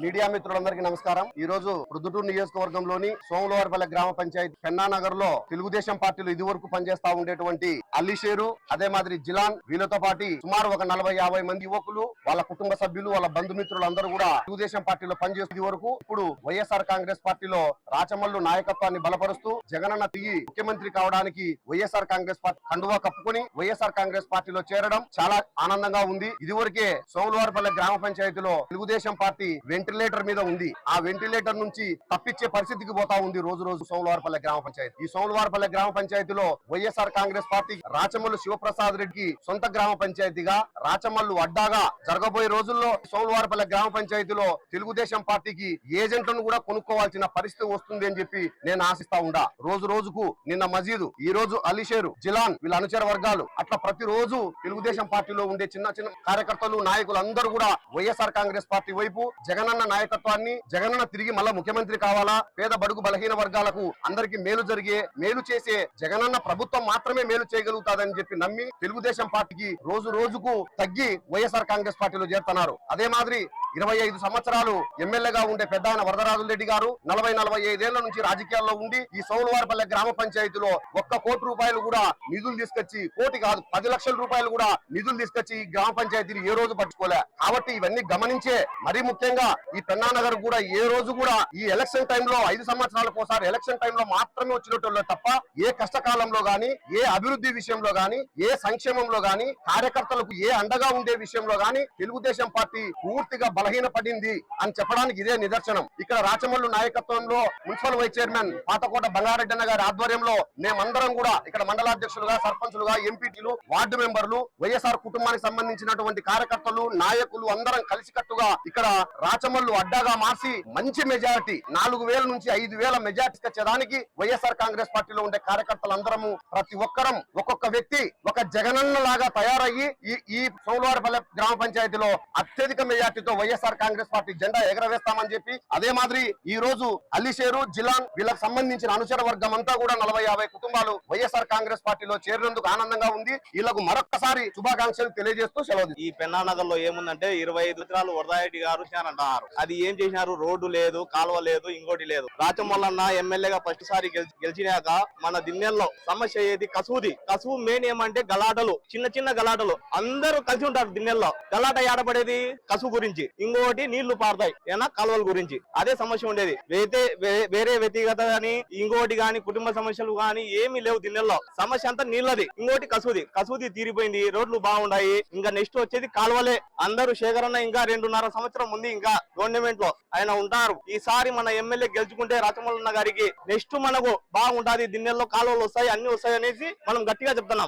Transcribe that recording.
Media మిత్రులందరికీ నమస్కారం. ఈ రోజు రుదుటూరు నియోజకవర్గంలోని సోమలవారిపల్లె గ్రామ పంచాయతీ పెన్నానగర్లో తెలుగుదేశం పార్టీలు ఇది వరకు పనిచేస్తా ఉండేటువంటి అల్లిషేరు అదే మాదిరి జిలాన్ వీళ్ళతో పాటు సుమారు ఒక నలభై యాభై మంది యువకులు వాళ్ళ కుటుంబ సభ్యులు వాళ్ళ బంధుమిత్రులు అందరూ కూడా తెలుగుదేశం పార్టీలో పనిచేస్తూ వరకు ఇప్పుడు వైఎస్ఆర్ కాంగ్రెస్ పార్టీలో రాచమల్లు నాయకత్వాన్ని బలపరుస్తూ జగనన్న తిరిగి ముఖ్యమంత్రి కావడానికి వైఎస్ఆర్ కాంగ్రెస్ పార్టీ కండువా కప్పుకొని వైఎస్ఆర్ కాంగ్రెస్ పార్టీలో చేరడం చాలా ఆనందంగా ఉంది. ఇదివరకే సోమలవారిపల్లె గ్రామ పంచాయతీలో తెలుగుదేశం పార్టీ వెంటిలేటర్ మీద ఉంది. ఆ వెంటిలేటర్ నుంచి తప్పించే పరిస్థితికి పోతా ఉంది రోజు రోజు సోమలవారిపల్లె గ్రామ పంచాయతీ. ఈ సోమవారపల్లె గ్రామ పంచాయతీలో వైఎస్ఆర్ కాంగ్రెస్ పార్టీ రాచమల్లు శివప్రసాద్ రెడ్డికి సొంత గ్రామ పంచాయతీగా రాచమల్లు అడ్డాగా జరగబోయే రోజుల్లో సోమవారపల్లె గ్రామ పంచాయతీలో తెలుగుదేశం పార్టీకి ఏజెంట్లను కూడా కొనుక్కోవాల్సిన పరిస్థితి వస్తుంది అని చెప్పి నేను ఆశిస్తా ఉండా. రోజు రోజుకు నిన్న మజీదు ఈ రోజు అలీషేరు జిలాన్ వీళ్ళ అనుచర వర్గాలు అట్లా ప్రతి రోజు తెలుగుదేశం పార్టీలో ఉండే చిన్న చిన్న కార్యకర్తలు నాయకులు అందరూ కూడా వైఎస్ఆర్ కాంగ్రెస్ పార్టీ వైపు జగన్ జగనన్న నాయకత్వాన్ని జగనన్న తిరిగి మళ్ళా ముఖ్యమంత్రి కావాలా? పేద బడుగు బలహీన వర్గాలకు అందరికి మేలు జరిగే మేలు చేసే జగనన్న ప్రభుత్వం మాత్రమే మేలు చేయగలుగుతాదని చెప్పి నమ్మి తెలుగుదేశం పార్టీకి రోజు రోజుకు తగ్గి వైఎస్ఆర్ కాంగ్రెస్ పార్టీలో చేరుతున్నారు. అదే మాదిరి ఇరవై ఐదు సంవత్సరాలు ఎమ్మెల్యేగా ఉండే పెద్ద ఆయన రెడ్డి గారు నలభై నలభై ఐదేళ్ళ నుంచి రాజకీయాల్లో ఉండి ఈ సోమవారపల్లె గ్రామ పంచాయతీలో ఒక్క కోటి రూపాయలు కూడా నిధులు తీసుకొచ్చి కోటి కాదు పది లక్షల రూపాయలు కూడా నిధులు తీసుకొచ్చి ఈ గ్రామ పంచాయతీని ఏ రోజు పట్టుకోలే. కాబట్టి ఇవన్నీ గమనించే మరీ ముఖ్యంగా ఈ పెన్నానగర్ కూడా ఏ రోజు కూడా ఈ ఎలక్షన్ టైంలో ఐదు సంవత్సరాలకు ఒకసారి ఎలక్షన్ టైంలో మాత్రమే వచ్చినట్టు తప్ప ఏ కష్టకాలంలో గాని ఏ అభివృద్ధి విషయంలో గాని ఏ సంక్షేమంలో గాని కార్యకర్తలకు ఏ అండగా ఉండే విషయంలో గాని తెలుగుదేశం పార్టీ పూర్తిగా బలహీనపడింది అని చెప్పడానికి ఇదే నిదర్శనం. ఇక్కడ రాచమల్లు నాయకత్వంలో municipal vice chairman Pathakota Bangareddy అన్న గారి ఆధ్వర్యంలో మేమందరం కూడా ఇక్కడ మండలాధ్యక్షులుగా సర్పంచులుగా ఎంపీటీలు వార్డు మెంబర్లు వైఎస్ఆర్ కుటుంబానికి సంబంధించినటువంటి కార్యకర్తలు నాయకులు అందరం కలిసికట్టుగా ఇక్కడ రాచమల్లు అడ్డాగా మార్చి మంచి మెజారిటీ నాలుగు వేల నుంచి ఐదు వేల మెజార్టీ తెచ్చేదానికి వైఎస్ఆర్ కాంగ్రెస్ పార్టీలో ఉండే కార్యకర్తలందరము ప్రతి ఒక్కరం ఒక్కొక్క వ్యక్తి ఒక జగనన్న లాగా తయారయ్యి ఈ ఈ సోమవారపల్లె గ్రామ పంచాయతీలో అత్యధిక మెజార్టీతో వైఎస్ఆర్ కాంగ్రెస్ పార్టీ జెండా ఎగరవేస్తామని చెప్పి అదే మాదిరి ఈ రోజు అల్లిషేరు జిలాన్ వీళ్ళకి సంబంధించిన అనుచర వర్గం అంతా కూడా నలభై యాభై కుటుంబాలు వైఎస్ఆర్ కాంగ్రెస్ పార్టీలో చేరినందుకు ఆనందంగా ఉంది. వీళ్ళకు మరొక్కసారి శుభాకాంక్షలు తెలియజేస్తూ సెలవు ఈ పెన్నానగర్లో ఏముందంటే ఇరవై ఐదు సంవత్సరాలు వరదారెడ్డి గారు అంటారు. అది ఏం చేసినారు? రోడ్డు లేదు కాలువ లేదు ఇంకోటి లేదు. రాచమల్లన్న ఎమ్మెల్యేగా ఫస్ట్ సారి గెలిచి- గెలిచినాక మన దిన్నెల్లో సమస్య ఏది? కసువుది. కసువు మెయిన్ ఏమంటే గలాటలు. చిన్న చిన్న గలాటలు. అందరూ కలిసి ఉంటారు దిన్నెల్లో. గలాట ఏడపడేది? కసువు గురించి. ఇంకోటి నీళ్ళు పారుతాయి. ఏనా? కాలువల గురించి. అదే సమస్య ఉండేది. అయితే వే- వేరే వ్యక్తిగత గాని ఇంకోటి గాని కుటుంబ సమస్యలు గాని ఏమీ లేవు దీనిలో సమస్య అంతా నీళ్ళది ఇంకోటి కసూది. కసూది తీరిపోయింది. రోడ్లు బాగున్నాయి ఇంకా నెక్స్ట్ వచ్చేది కాలువలే. అందరూ శేఖరన్న ఇంకా రెండున్నర సంవత్సరం ఉంది ఇంకా గవర్నమెంట్లో ఆయన ఉంటారు. ఈసారి మన ఎమ్మెల్యే గెలుచుకుంటే రచమల్లన్న గారికి నెక్స్ట్ మనకు బాగుంటది. దిన్నెల్లో కాలువలు వస్తాయి అన్ని వస్తాయి అనేసి మనం గట్టిగా చెప్తున్నాం.